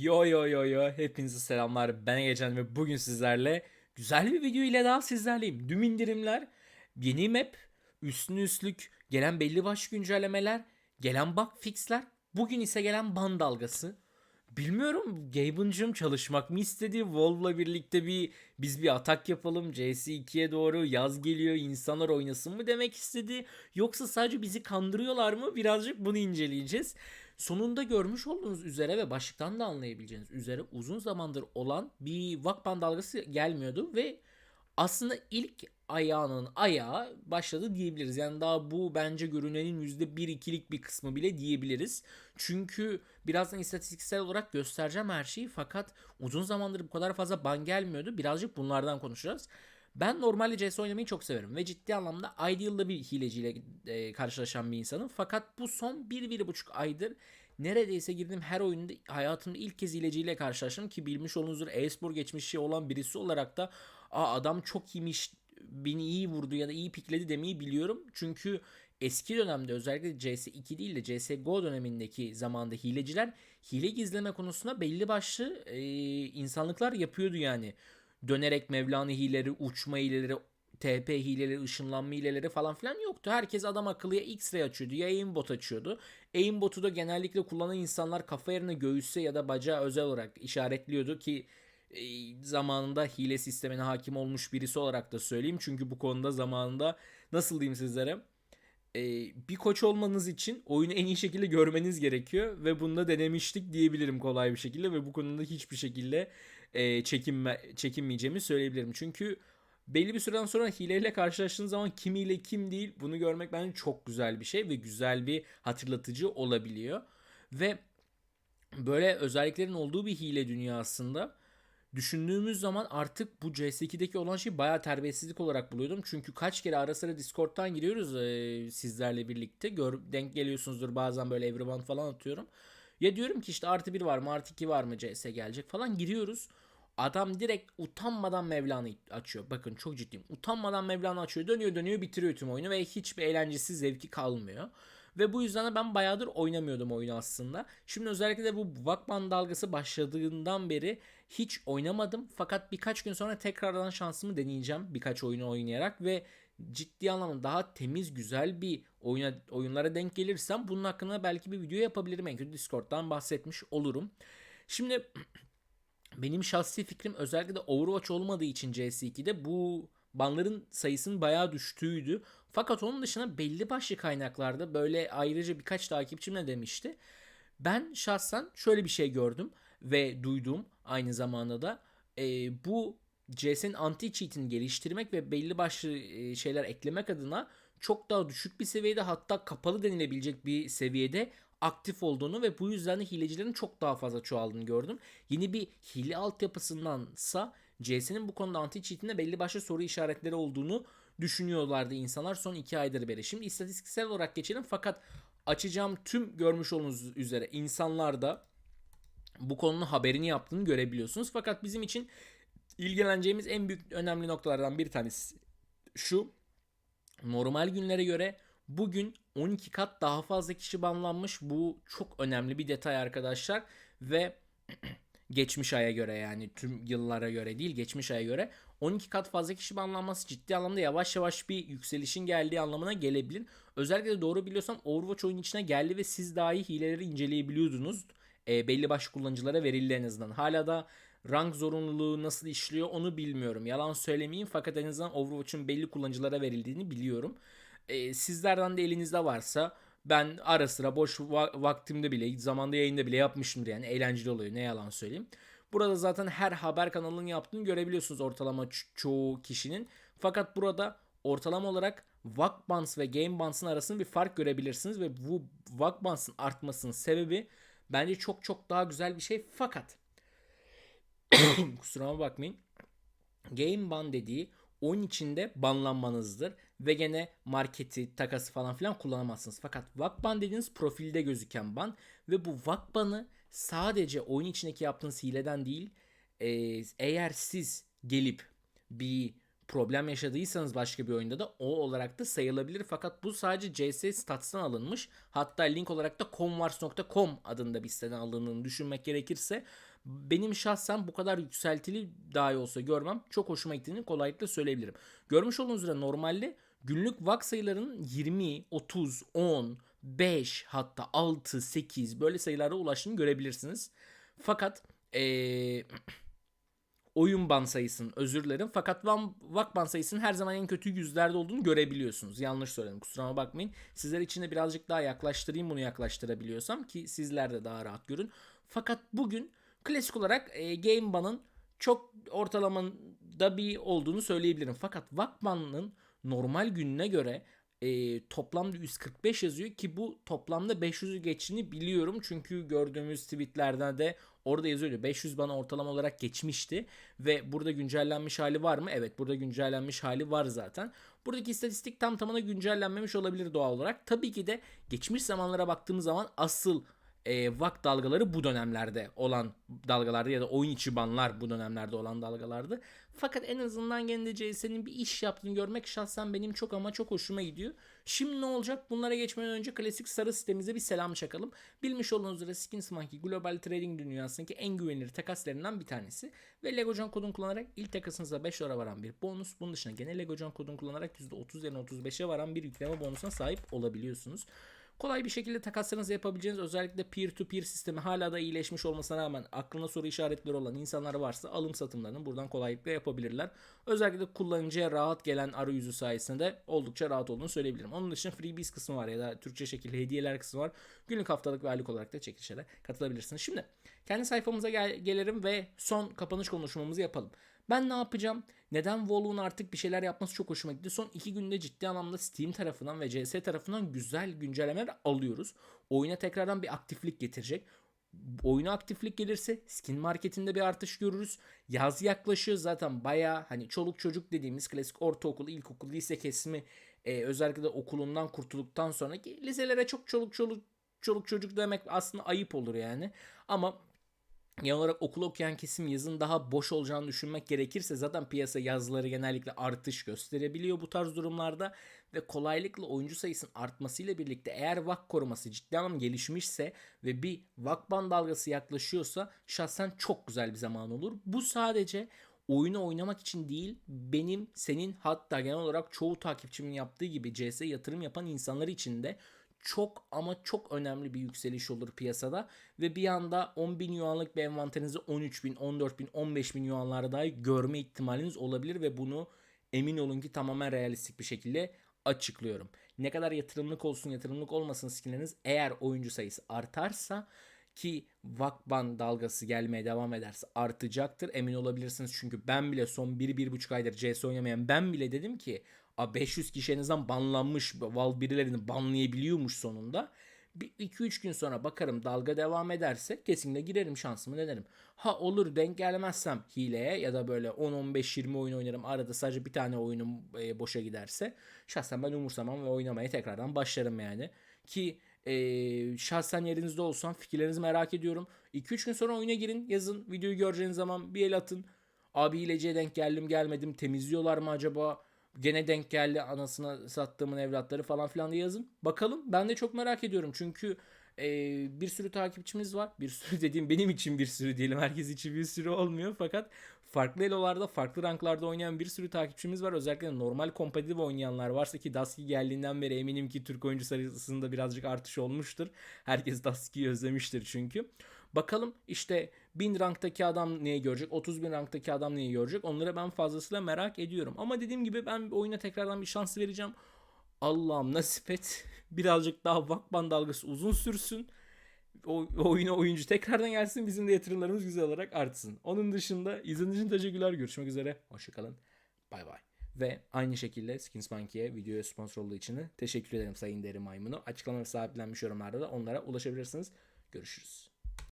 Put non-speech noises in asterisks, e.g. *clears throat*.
Yo yo yo yo hepinize selamlar ben Egecan ve bugün sizlerle güzel bir video ile daha sizlerleyim. Düm indirimler, yeni map, üstüne üstlük gelen belli başlı güncellemeler, gelen bug fixler, bugün ise gelen ban dalgası. Bilmiyorum Gaben'cım çalışmak mı istedi? Volv'la birlikte bir biz bir atak yapalım. CS2'ye doğru yaz geliyor insanlar oynasın mı demek istedi? Yoksa sadece bizi kandırıyorlar mı? Birazcık bunu inceleyeceğiz. Sonunda görmüş olduğunuz üzere ve başlıktan da anlayabileceğiniz üzere uzun zamandır olan bir vakban dalgası gelmiyordu ve aslında ilk ayağının ayağı başladı diyebiliriz. Yani daha bu bence görünenin %1-2'lik bir kısmı bile diyebiliriz. Çünkü birazdan istatistiksel olarak göstereceğim her şeyi fakat uzun zamandır bu kadar fazla ban gelmiyordu. Birazcık bunlardan konuşacağız. Ben normalde CS oynamayı çok severim ve ciddi anlamda Ideal'da bir hileciyle e, karşılaşan bir insanım. Fakat bu son 1-1,5 aydır neredeyse girdiğim her oyunda hayatımda ilk kez hileciyle karşılaştım ki bilmiş olunuzdur e-spor geçmişi olan birisi olarak da Aa, adam çok iyiymiş beni iyi vurdu ya da iyi pikledi demeyi biliyorum. Çünkü eski dönemde özellikle CS2 değil de CSGO dönemindeki zamanda hileciler hile gizleme konusunda belli başlı e, insanlıklar yapıyordu yani. Dönerek Mevlana hileleri, uçma hileleri, TP hileleri, ışınlanma hileleri falan filan yoktu. Herkes adam akıllıya X-ray açıyordu ya aimbot açıyordu. Aimbot'u da genellikle kullanan insanlar kafa yerine göğüse ya da bacağı özel olarak işaretliyordu ki e, zamanında hile sistemine hakim olmuş birisi olarak da söyleyeyim. Çünkü bu konuda zamanında nasıl diyeyim sizlere e, bir koç olmanız için oyunu en iyi şekilde görmeniz gerekiyor ve bunu da denemiştik diyebilirim kolay bir şekilde ve bu konuda hiçbir şekilde e, çekinme, çekinmeyeceğimi söyleyebilirim. Çünkü belli bir süreden sonra hileyle karşılaştığınız zaman kim ile kim değil bunu görmek bence çok güzel bir şey ve güzel bir hatırlatıcı olabiliyor. Ve böyle özelliklerin olduğu bir hile dünyasında düşündüğümüz zaman artık bu CS2'deki olan şey bayağı terbiyesizlik olarak buluyordum. Çünkü kaç kere ara sıra Discord'dan giriyoruz e, sizlerle birlikte. Gör, denk geliyorsunuzdur bazen böyle everyone falan atıyorum. Ya diyorum ki işte artı 1 var mı artı 2 var mı CS gelecek falan giriyoruz. Adam direkt utanmadan Mevlana açıyor. Bakın çok ciddiyim. Utanmadan Mevlana açıyor. Dönüyor dönüyor bitiriyor tüm oyunu ve hiçbir eğlencesi zevki kalmıyor. Ve bu yüzden de ben bayağıdır oynamıyordum oyunu aslında. Şimdi özellikle de bu Vakman dalgası başladığından beri hiç oynamadım. Fakat birkaç gün sonra tekrardan şansımı deneyeceğim birkaç oyunu oynayarak ve ciddi anlamda daha temiz güzel bir oyuna, oyunlara denk gelirsem bunun hakkında belki bir video yapabilirim. En kötü Discord'dan bahsetmiş olurum. Şimdi *clears throat* benim şahsi fikrim özellikle de Overwatch olmadığı için CS2'de bu banların sayısının bayağı düştüğüydü. Fakat onun dışında belli başlı kaynaklarda böyle ayrıca birkaç takipçim ne demişti. Ben şahsen şöyle bir şey gördüm ve duydum aynı zamanda da e, bu CS'nin anti cheat'ini geliştirmek ve belli başlı e, şeyler eklemek adına çok daha düşük bir seviyede hatta kapalı denilebilecek bir seviyede aktif olduğunu ve bu yüzden de hilecilerin çok daha fazla çoğaldığını gördüm. Yeni bir hile altyapısındansa CS'nin bu konuda anti cheat'inde belli başlı soru işaretleri olduğunu düşünüyorlardı insanlar son 2 aydır beri. Şimdi istatistiksel olarak geçelim fakat açacağım tüm görmüş olduğunuz üzere insanlar da bu konunun haberini yaptığını görebiliyorsunuz. Fakat bizim için ilgileneceğimiz en büyük önemli noktalardan bir tanesi şu. Normal günlere göre bugün 12 kat daha fazla kişi banlanmış. Bu çok önemli bir detay arkadaşlar ve *clears throat* geçmiş aya göre yani tüm yıllara göre değil geçmiş aya göre 12 kat fazla kişi banlanması ciddi anlamda yavaş yavaş bir yükselişin geldiği anlamına gelebilir. Özellikle de doğru biliyorsam Overwatch oyun içine geldi ve siz dahi hileleri inceleyebiliyordunuz. E, belli başlı kullanıcılara verildi en azından. Hala da rank zorunluluğu nasıl işliyor onu bilmiyorum. Yalan söylemeyeyim fakat en azından Overwatch'un belli kullanıcılara verildiğini biliyorum. E, sizlerden de elinizde varsa ben ara sıra boş va- vaktimde bile zamanda yayında bile yapmışımdır yani eğlenceli oluyor ne yalan söyleyeyim. Burada zaten her haber kanalının yaptığını görebiliyorsunuz ortalama ço- çoğu kişinin. Fakat burada ortalama olarak Vakbans ve Gamebans'ın arasında bir fark görebilirsiniz ve bu Vakbans'ın artmasının sebebi bence çok çok daha güzel bir şey fakat *coughs* kusuruma bakmayın. Game ban dediği oyun içinde banlanmanızdır ve gene marketi, takası falan filan kullanamazsınız. Fakat Vakban dediğiniz profilde gözüken ban ve bu Vakban'ı sadece oyun içindeki yaptığınız hileden değil e, eğer siz gelip bir problem yaşadıysanız başka bir oyunda da o olarak da sayılabilir. Fakat bu sadece CS Stats'tan alınmış. Hatta link olarak da comwars.com adında bir siteden alındığını düşünmek gerekirse benim şahsen bu kadar yükseltili dahi olsa görmem çok hoşuma gittiğini kolaylıkla söyleyebilirim. Görmüş olduğunuz üzere normalde günlük vak sayılarının 20, 30, 10, 5 hatta 6, 8 böyle sayılara ulaştığını görebilirsiniz. Fakat ee, oyun ban sayısının özür dilerim. Fakat van, vak ban sayısının her zaman en kötü yüzlerde olduğunu görebiliyorsunuz. Yanlış söyledim kusuruma bakmayın. Sizler için de birazcık daha yaklaştırayım bunu yaklaştırabiliyorsam ki sizler de daha rahat görün. Fakat bugün klasik olarak e, Game Ban'ın çok ortalamada bir olduğunu söyleyebilirim. Fakat Vakban'ın normal gününe göre e, toplamda 145 yazıyor ki bu toplamda 500'ü geçtiğini biliyorum. Çünkü gördüğümüz tweetlerden de orada yazıyordu. 500 bana ortalama olarak geçmişti ve burada güncellenmiş hali var mı? Evet burada güncellenmiş hali var zaten. Buradaki istatistik tam tamına güncellenmemiş olabilir doğal olarak. Tabii ki de geçmiş zamanlara baktığımız zaman asıl e, VAK dalgaları bu dönemlerde olan dalgalarda ya da oyun içi banlar bu dönemlerde olan dalgalardı. Fakat en azından gene de bir iş yaptığını görmek şahsen benim çok ama çok hoşuma gidiyor. Şimdi ne olacak? Bunlara geçmeden önce klasik sarı sitemize bir selam çakalım. Bilmiş olduğunuz üzere Skins Monkey global trading dünyasındaki en güvenilir takaslarından bir tanesi. Ve LegoCon kodunu kullanarak ilk takasınıza 5 dolara varan bir bonus. Bunun dışında gene LegoCon kodunu kullanarak %30 yerine 35'e varan bir yükleme bonusuna sahip olabiliyorsunuz. Kolay bir şekilde takaslarınızı yapabileceğiniz özellikle peer to peer sistemi hala da iyileşmiş olmasına rağmen aklına soru işaretleri olan insanlar varsa alım satımlarını buradan kolaylıkla yapabilirler. Özellikle kullanıcıya rahat gelen arayüzü sayesinde oldukça rahat olduğunu söyleyebilirim. Onun dışında freebies kısmı var ya da Türkçe şekilde hediyeler kısmı var. Günlük haftalık ve aylık olarak da çekilişlere katılabilirsiniz. Şimdi kendi sayfamıza gel- gelelim ve son kapanış konuşmamızı yapalım. Ben ne yapacağım? Neden Volvo'nun artık bir şeyler yapması çok hoşuma gitti. Son iki günde ciddi anlamda Steam tarafından ve CS tarafından güzel güncellemeler alıyoruz. Oyuna tekrardan bir aktiflik getirecek. Oyuna aktiflik gelirse skin marketinde bir artış görürüz. Yaz yaklaşıyor zaten baya hani çoluk çocuk dediğimiz klasik ortaokul, ilkokul, lise kesimi e, özellikle de okulundan kurtulduktan sonra ki liselere çok çoluk çoluk çoluk çocuk demek aslında ayıp olur yani. Ama Genel olarak okul okuyan kesim yazın daha boş olacağını düşünmek gerekirse zaten piyasa yazları genellikle artış gösterebiliyor bu tarz durumlarda ve kolaylıkla oyuncu sayısının artmasıyla birlikte eğer vak koruması ciddi anlamda gelişmişse ve bir vakban dalgası yaklaşıyorsa şahsen çok güzel bir zaman olur. Bu sadece oyunu oynamak için değil benim senin hatta genel olarak çoğu takipçimin yaptığı gibi CS yatırım yapan insanlar için de çok ama çok önemli bir yükseliş olur piyasada. Ve bir anda 10 bin yuanlık bir envanterinizi 13 bin, 14 bin, 15 bin yuanlarda dahi görme ihtimaliniz olabilir. Ve bunu emin olun ki tamamen realistik bir şekilde açıklıyorum. Ne kadar yatırımlık olsun yatırımlık olmasın skinleriniz eğer oyuncu sayısı artarsa ki Vakban dalgası gelmeye devam ederse artacaktır. Emin olabilirsiniz çünkü ben bile son 1-1,5 aydır CS oynamayan ben bile dedim ki 500 kişi en azından banlanmış. Val birilerini banlayabiliyormuş sonunda. Bir 2-3 gün sonra bakarım dalga devam ederse kesinlikle girerim şansımı denerim. Ha olur denk gelmezsem hileye ya da böyle 10-15-20 oyun oynarım arada sadece bir tane oyunum e, boşa giderse şahsen ben umursamam ve oynamaya tekrardan başlarım yani. Ki e, şahsen yerinizde olsam fikirlerinizi merak ediyorum. 2-3 gün sonra oyuna girin yazın videoyu göreceğiniz zaman bir el atın. Abi hileciye denk geldim gelmedim temizliyorlar mı acaba? Gene denk geldi anasına sattığımın evlatları falan filan diye yazın. Bakalım ben de çok merak ediyorum çünkü e, bir sürü takipçimiz var. Bir sürü *laughs* dediğim benim için bir sürü diyelim. Herkes için bir sürü olmuyor fakat farklı elolarda farklı ranklarda oynayan bir sürü takipçimiz var. Özellikle normal kompetitif oynayanlar varsa ki Dusky geldiğinden beri eminim ki Türk oyuncu sayısında birazcık artış olmuştur. Herkes Dusky'yi özlemiştir çünkü. Bakalım işte 1000 ranktaki adam neyi görecek, 30 bin ranktaki adam neyi görecek onları ben fazlasıyla merak ediyorum. Ama dediğim gibi ben oyuna tekrardan bir şans vereceğim. Allah'ım nasip et. *laughs* Birazcık daha vakban dalgası uzun sürsün. O, oyuna oyuncu tekrardan gelsin. Bizim de yatırımlarımız güzel olarak artsın. Onun dışında izlediğiniz için teşekkürler. Görüşmek üzere. Hoşçakalın. Bay bay. Ve aynı şekilde Skins Monkey'e videoya sponsor olduğu için teşekkür ederim Sayın Deri Maymunu. Açıklama ve sahiplenmiş yorumlarda da onlara ulaşabilirsiniz. Görüşürüz.